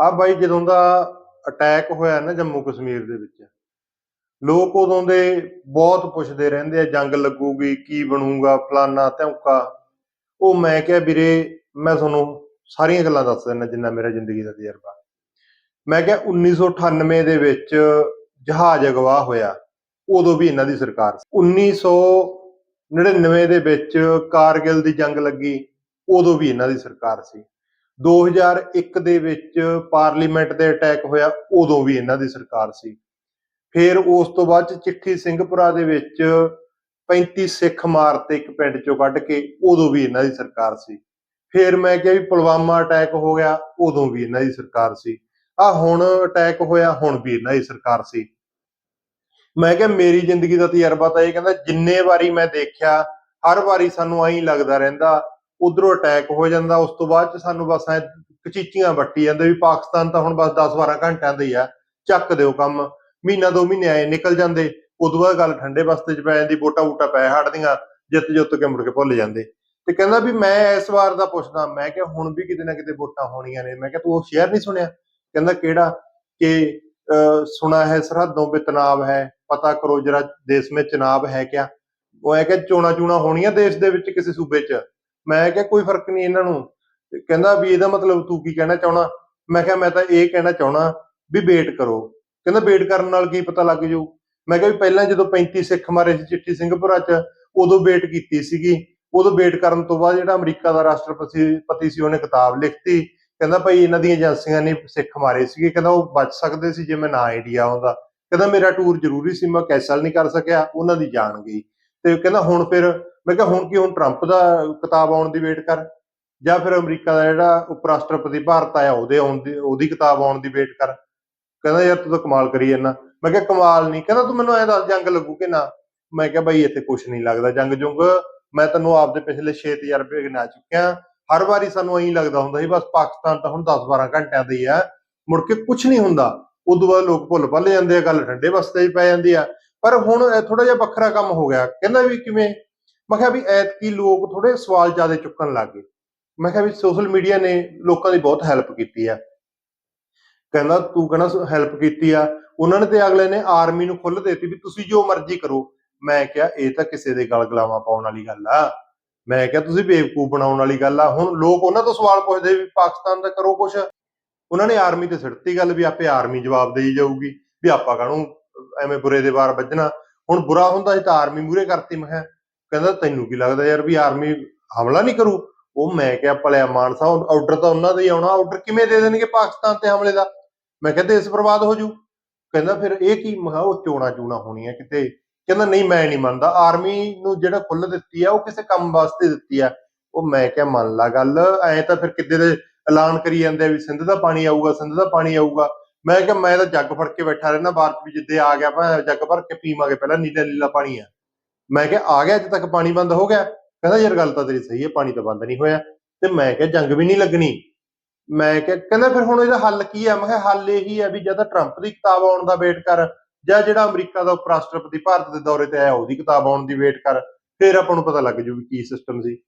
ਆ ਬਾਈ ਜਦੋਂ ਦਾ ਅਟੈਕ ਹੋਇਆ ਨਾ ਜੰਮੂ ਕਸ਼ਮੀਰ ਦੇ ਵਿੱਚ, ਲੋਕ ਉਦੋਂ ਦੇ ਬਹੁਤ ਪੁੱਛਦੇ ਰਹਿੰਦੇ ਆ, ਜੰਗ ਲੱਗੂਗੀ, ਕੀ ਬਣੂਗਾ, ਫਲਾਨਾ ਧੌਂਕਾ। ਉਹ ਮੈਂ ਕਿਹਾ ਵੀਰੇ, ਮੈਂ ਤੁਹਾਨੂੰ ਸਾਰੀਆਂ ਗੱਲਾਂ ਦੱਸ ਦਿੰਦਾ ਜਿੰਨਾ ਮੇਰਾ ਜ਼ਿੰਦਗੀ ਦਾ ਤਜਰਬਾ। ਮੈਂ ਕਿਹਾ 1998 ਦੇ ਵਿੱਚ ਜਹਾਜ਼ ਅਗਵਾ ਹੋਇਆ, ਉਦੋਂ ਵੀ ਇਹਨਾਂ ਦੀ ਸਰਕਾਰ ਸੀ। 1999 ਦੇ ਵਿੱਚ ਕਾਰਗਿਲ ਦੀ ਜੰਗ ਲੱਗੀ, ਉਦੋਂ ਵੀ ਇਹਨਾਂ ਦੀ ਸਰਕਾਰ ਸੀ। 2001 ਦੇ ਵਿੱਚ ਪਾਰਲੀਮੈਂਟ ਤੇ ਅਟੈਕ ਹੋਇਆ, ਉਦੋਂ ਵੀ ਇਹਨਾਂ ਦੀ ਸਰਕਾਰ ਸੀ। ਫਿਰ ਉਸ ਤੋਂ ਬਾਅਦ ਚਿੱਠੀ ਸਿੰਘਪੁਰਾ ਦੇ ਵਿੱਚ 35 ਸਿੱਖ ਮਾਰਤੇ ਇੱਕ ਪਿੰਡ ਚੋਂ ਕੱਢ ਕੇ, ਉਦੋਂ ਵੀ ਇਹਨਾਂ ਦੀ ਸਰਕਾਰ ਸੀ। ਫਿਰ ਮੈਂ ਕਿਹਾ ਵੀ ਪੁਲਵਾਮਾ ਅਟੈਕ ਹੋ ਗਿਆ, ਉਦੋਂ ਵੀ ਇਹਨਾਂ ਦੀ ਸਰਕਾਰ ਸੀ। ਆ ਹੁਣ ਅਟੈਕ ਹੋਇਆ, ਹੁਣ ਵੀ ਇਹਨਾਂ ਦੀ ਸਰਕਾਰ ਸੀ। ਮੈਂ ਕਿਹਾ ਮੇਰੀ ਜ਼ਿੰਦਗੀ ਦਾ ਤਜਰਬਾ ਤਾਂ ਇਹ ਕਹਿੰਦਾ, ਜਿੰਨੇ ਵਾਰੀ ਮੈਂ ਦੇਖਿਆ, ਹਰ ਵਾਰੀ ਸਾਨੂੰ ਐਂ ਲੱਗਦਾ ਰਹਿੰਦਾ ਉਧਰੋਂ ਅਟੈਕ ਹੋ ਜਾਂਦਾ ਉਸ ਤੋਂ ਬਾਅਦ ਚ ਸਾਨੂੰ ਬਸ ਐ ਕਚੀਚੀਆਂ ਵੱਟੀ ਜਾਂਦੇ ਵੀ ਪਾਕਿਸਤਾਨ ਤਾਂ ਹੁਣ ਬਸ 10-12 ਘੰਟਿਆਂ ਦਾ ਹੀ ਆ ਚੱਕ ਦਿਓ ਕੰਮ। ਮਹੀਨਾ ਦੋ ਮਹੀਨੇ ਆਏ ਨਿਕਲ ਜਾਂਦੇ ਉਦੋਂ ਬਾਅਦ ਗੱਲ ਠੰਡੇ ਬਸਤੇ ਚ ਪੈ ਜਾਂਦੀ ਵੋਟਾਂ ਵੋਟਾਂ ਪੈ ਹਟਦੀਆਂ ਜਿੱਤ ਜੁੱਤ ਕੇ ਮੁੜ ਕੇ ਭੁੱਲ ਜਾਂਦੇ। ਤੇ ਕਹਿੰਦਾ ਵੀ ਮੈਂ ਇਸ ਵਾਰ ਦਾ ਪੁੱਛਦਾ ਮੈਂ ਕਿਹਾ ਹੁਣ ਵੀ ਕਿਤੇ ਨਾ ਕਿਤੇ ਵੋਟਾਂ ਹੋਣੀਆਂ ਨੇ ਮੈਂ ਕਿਹਾ ਤੂੰ ਉਹ ਸ਼ੇਅਰ ਨਹੀਂ ਸੁਣਿਆ? ਕਹਿੰਦਾ ਕਿਹੜਾ? ਕਿ ਅਹ, ਸੁਣਾ ਹੈ ਸਰਹੱਦੋਂ पे ਤਨਾਵ ਹੈ ਪਤਾ ਕਰੋ ਜਰਾ ਦੇਸ਼ में ਚੁਣਾਵ ਹੈ ਕਿਆ? ਉਹ ਹੈ ਕਿ ਚੋਣਾ ਚੂਣਾ ਹੋਣੀਆਂ ਦੇਸ਼ ਦੇ ਵਿੱਚ ਕਿਸੇ ਸੂਬੇ 'ਚ? ਮੈਂ ਕਿਹਾ ਕੋਈ ਫ਼ਰਕ ਨਹੀਂ ਇਹਨਾਂ ਨੂੰ। ਤੇ ਕਹਿੰਦਾ ਵੀ ਇਹਦਾ ਮਤਲਬ ਤੂੰ ਕੀ ਕਹਿਣਾ ਚਾਹਣਾ ਮੈਂ ਕਿਹਾ ਮੈਂ ਤਾਂ ਇਹ ਕਹਿਣਾ ਚਾਹਣਾ ਵੀ ਵੇਟ ਕਰੋ। ਕਹਿੰਦਾ ਵੇਟ ਕਰਨ ਨਾਲ ਕੀ ਪਤਾ ਲੱਗ ਜਾਊ ਮੈਂ ਕਿਹਾ ਵੀ ਪਹਿਲਾਂ ਜਦੋਂ 35 ਸਿੱਖ ਮਾਰੇ ਸੀ ਚਿੱਠੀ ਸਿੰਘਪੁਰਾ 'ਚ, ਉਦੋਂ ਵੇਟ ਕੀਤੀ ਸੀਗੀ। ਉਦੋਂ ਵੇਟ ਕਰਨ ਤੋਂ ਬਾਅਦ ਜਿਹੜਾ ਅਮਰੀਕਾ ਦਾ ਰਾਸ਼ਟਰਪਤੀ ਪਤੀ ਸੀ, ਉਹਨੇ ਕਿਤਾਬ ਲਿਖਤੀ। ਕਹਿੰਦਾ ਭਾਈ ਇਹਨਾਂ ਦੀਆਂ ਏਜੰਸੀਆਂ ਨੇ ਸਿੱਖ ਮਾਰੇ ਸੀਗੇ। ਕਹਿੰਦਾ ਉਹ ਬਚ ਸਕਦੇ ਸੀ ਜੇ ਮੈਂ ਨਾ ਇੰਡੀਆ ਆਉਂਦਾ। ਕਹਿੰਦਾ ਮੇਰਾ ਟੂਰ ਜ਼ਰੂਰੀ ਸੀ, ਮੈਂ ਕੈਂਸਲ ਨਹੀਂ ਕਰ ਸਕਿਆ, ਉਹਨਾਂ ਦੀ ਜਾਣ ਗਈ। ਤੇ ਕਹਿੰਦਾ ਹੁਣ ਫਿਰ, ਮੈਂ ਕਿਹਾ ਹੁਣ ਕੀ, ਹੁਣ ਟਰੰਪ ਦਾ ਕਿਤਾਬ ਆਉਣ ਦੀ ਵੇਟ ਕਰ, ਜਾਂ ਫਿਰ ਅਮਰੀਕਾ ਦਾ ਜਿਹੜਾ ਉਪ ਰਾਸ਼ਟਰਪਤੀ ਭਾਰਤ ਆਇਆ, ਉਹਦੇ ਆਉਣ ਦੀ, ਉਹਦੀ ਕਿਤਾਬ ਆਉਣ ਦੀ ਵੇਟ ਕਰ। ਕਹਿੰਦਾ ਯਾਰ ਤੂੰ ਤਾਂ ਕਮਾਲ ਕਰੀ ਜਾਂਦਾ। ਮੈਂ ਕਿਹਾ ਕਮਾਲ ਨਹੀਂ, ਕਹਿੰਦਾ ਤੂੰ ਮੈਨੂੰ ਐ ਦੱਸ, ਜੰਗ ਲੱਗੂ ਕਿ ਨਾ? ਮੈਂ ਕਿਹਾ ਬਾਈ ਇੱਥੇ ਕੁਝ ਨਹੀਂ ਲੱਗਦਾ ਜੰਗ ਜੁੰਗ। ਮੈਂ ਤੈਨੂੰ ਆਪਦੇ ਪਿਛਲੇ 6 ਰੁਪਏ ਗਿਣਾ ਚੁੱਕਿਆ। ਹਰ ਵਾਰੀ ਸਾਨੂੰ ਐਂ ਲੱਗਦਾ ਹੁੰਦਾ ਸੀ, ਬਸ ਪਾਕਿਸਤਾਨ ਤਾਂ ਹੁਣ 10-12 ਘੰਟਿਆਂ ਦਾ ਹੀ ਆ। ਮੁੜ ਕੇ ਕੁਝ ਨਹੀਂ ਹੁੰਦਾ। ਉਦੋਂ ਬਾਅਦ ਲੋਕ ਭੁੱਲ ਭੱਲ ਜਾਂਦੇ ਆ, ਗੱਲ ਠੰਡੇ ਬਸਤੇ 'ਚ ਪੈ ਜਾਂਦੀ ਆ। ਪਰ ਹੁਣ ਥੋੜਾ ਜਿਹਾ ਵੱਖਰਾ ਕੰਮ ਹੋ ਗਿਆ। ਕਹਿੰਦਾ ਵੀ ਕਿਵੇਂ? ਮੈਂ ਕਿਹਾ ਵੀ ਐਤਕੀ ਲੋਕ ਥੋੜੇ ਸਵਾਲ ਜ਼ਿਆਦਾ ਚੁੱਕਣ ਲੱਗ ਗਏ। ਮੈਂ ਕਿਹਾ ਵੀ ਸੋਸ਼ਲ ਮੀਡੀਆ ਨੇ ਲੋਕਾਂ ਦੀ ਬਹੁਤ ਹੈਲਪ ਕੀਤੀ ਆ। ਕਹਿੰਦਾ, ਤੂੰ ਕਹਿੰਦਾ ਹੈਲਪ ਕੀਤੀ ਆ। ਉਹਨਾਂ ਨੇ ਤੇ ਅਗਲੇ ਨੇ ਆਰਮੀ ਨੂੰ ਖੁੱਲ ਦੇਤੀ ਵੀ ਤੁਸੀਂ ਜੋ ਮਰਜ਼ੀ ਕਰੋ। ਮੈਂ ਕਿਹਾ, ਇਹ ਤਾਂ ਕਿਸੇ ਦੇ ਗਲ ਗਲਾਵਾਂ ਪਾਉਣ ਵਾਲੀ ਗੱਲ ਆ। ਮੈਂ ਕਿਹਾ, ਤੁਸੀਂ ਬੇਵਕੂਫ ਬਣਾਉਣ ਵਾਲੀ ਗੱਲ ਆ। ਹੁਣ ਲੋਕ ਉਹਨਾਂ ਤੋਂ ਸਵਾਲ ਪੁੱਛਦੇ ਵੀ ਪਾਕਿਸਤਾਨ ਦਾ ਕਰੋ ਕੁਛ। ਉਹਨਾਂ ਨੇ ਆਰਮੀ ਤੇ ਸਿੱਟਤੀ ਗੱਲ ਵੀ ਆਪੇ ਆਰਮੀ ਜਵਾਬ ਦੇਈ ਜਾਊਗੀ। ਵੀ ਆਪਾਂ ਕਾਹਨੂੰ ਐਵੇਂ ਬੁਰੇ ਦੇ ਵਾਰ ਵੱਜਣਾ। ਹੁਣ ਬੁਰਾ ਹੁੰਦਾ ਸੀ ਤਾਂ ਆਰਮੀ ਮੂਰੇ ਕਰਤੀ। ਮੈਂ ਕਿਹਾ, ਕਹਿੰਦਾ, ਤੈਨੂੰ ਕੀ ਲੱਗਦਾ ਯਾਰ ਵੀ ਆਰਮੀ ਹਮਲਾ ਨਹੀਂ ਕਰੂ? ਉਹ ਮੈਂ ਕਿਹਾ, ਭਲਿਆ ਮਾਨਸਾ ਆਰਡਰ ਤਾਂ ਉਹਨਾਂ ਦਾ ਹੀ ਆਉਣਾ ਆਰਡਰ ਕਿਵੇਂ ਦੇ ਦੇਣਗੇ ਪਾਕਿਸਤਾਨ ਤੇ ਹਮਲੇ ਦਾ? ਮੈਂ ਕਿਹਾ, ਦੇਸ਼ ਬਰਬਾਦ ਹੋ ਜੂ। ਕਹਿੰਦਾ, ਫਿਰ ਇਹ ਕੀ? ਮੈਂ ਕਿਹਾ, ਉਹ ਚੋਣਾ ਚੂਣਾ ਹੋਣੀਆਂ ਕਿਤੇ। ਕਹਿੰਦਾ, ਨਹੀਂ, ਮੈਂ ਨਹੀਂ ਮੰਨਦਾ। ਆਰਮੀ ਨੂੰ ਜਿਹੜਾ ਖੁੱਲ ਦਿੱਤੀ ਆ, ਉਹ ਕਿਸੇ ਕੰਮ ਵਾਸਤੇ ਦਿੱਤੀ ਆ। ਉਹ ਮੈਂ ਕਿਹਾ, ਮੰਨ ਲਾ ਗੱਲ। ਐ ਤਾਂ ਫਿਰ ਕਿਤੇ ਦੇ ਐਲਾਨ ਕਰੀ ਜਾਂਦੇ ਆ ਵੀ ਸਿੰਧ ਦਾ ਪਾਣੀ ਆਊਗਾ, ਸਿੰਧ ਦਾ ਪਾਣੀ ਆਊਗਾ। ਮੈਂ ਕਿਹਾ ਮੈਂ ਤਾਂ ਜੱਗ ਫੜ ਕੇ ਬੈਠਾ ਰਹਿਣਾ ਬਾਹਰ 'ਚ ਵੀ ਜਿੱਦੇ ਆ ਗਿਆ ਮੈਂ ਜੱਗ ਭਰ ਕੇ ਪੀਵਾਂਗੇ ਪਹਿਲਾਂ ਨੀਲਾ ਨੀਲਾ ਪਾਣੀ ਆ। ਮੈਂ ਕਿਹਾ, ਆ ਗਿਆ ਅੱਜ ਤੱਕ ਪਾਣੀ ਬੰਦ ਹੋ ਗਿਆ? ਕਹਿੰਦਾ, ਯਾਰ ਗੱਲ ਤਾਂ ਤੇਰੀ ਸਹੀ ਹੈ ਪਾਣੀ ਤਾਂ ਬੰਦ ਨਹੀਂ ਹੋਇਆ। ਤੇ ਮੈਂ ਕਿਹਾ, ਜੰਗ ਵੀ ਨਹੀਂ ਲੱਗਣੀ। ਮੈਂ ਕਿਹਾ, ਕਹਿੰਦਾ, ਫਿਰ ਹੁਣ ਇਹਦਾ ਹੱਲ ਕੀ ਹੈ ਮੈਂ ਕਿਹਾ, ਹੱਲ ਇਹੀ ਹੈ ਵੀ ਜਾਂ ਤਾਂ ਟਰੰਪ ਦੀ ਕਿਤਾਬ ਆਉਣ ਦਾ ਵੇਟ ਕਰ, ਜਾਂ ਜਿਹੜਾ ਅਮਰੀਕਾ ਦਾ ਉਪ ਰਾਸ਼ਟਰਪਤੀ ਭਾਰਤ ਦੇ ਦੌਰੇ ਤੇ ਆਇਆ, ਉਹਦੀ ਕਿਤਾਬ ਆਉਣ ਦੀ ਵੇਟ ਕਰ। ਫਿਰ ਆਪਾਂ ਨੂੰ ਪਤਾ ਲੱਗ ਜੂ ਵੀ ਕੀ ਸਿਸਟਮ ਸੀ।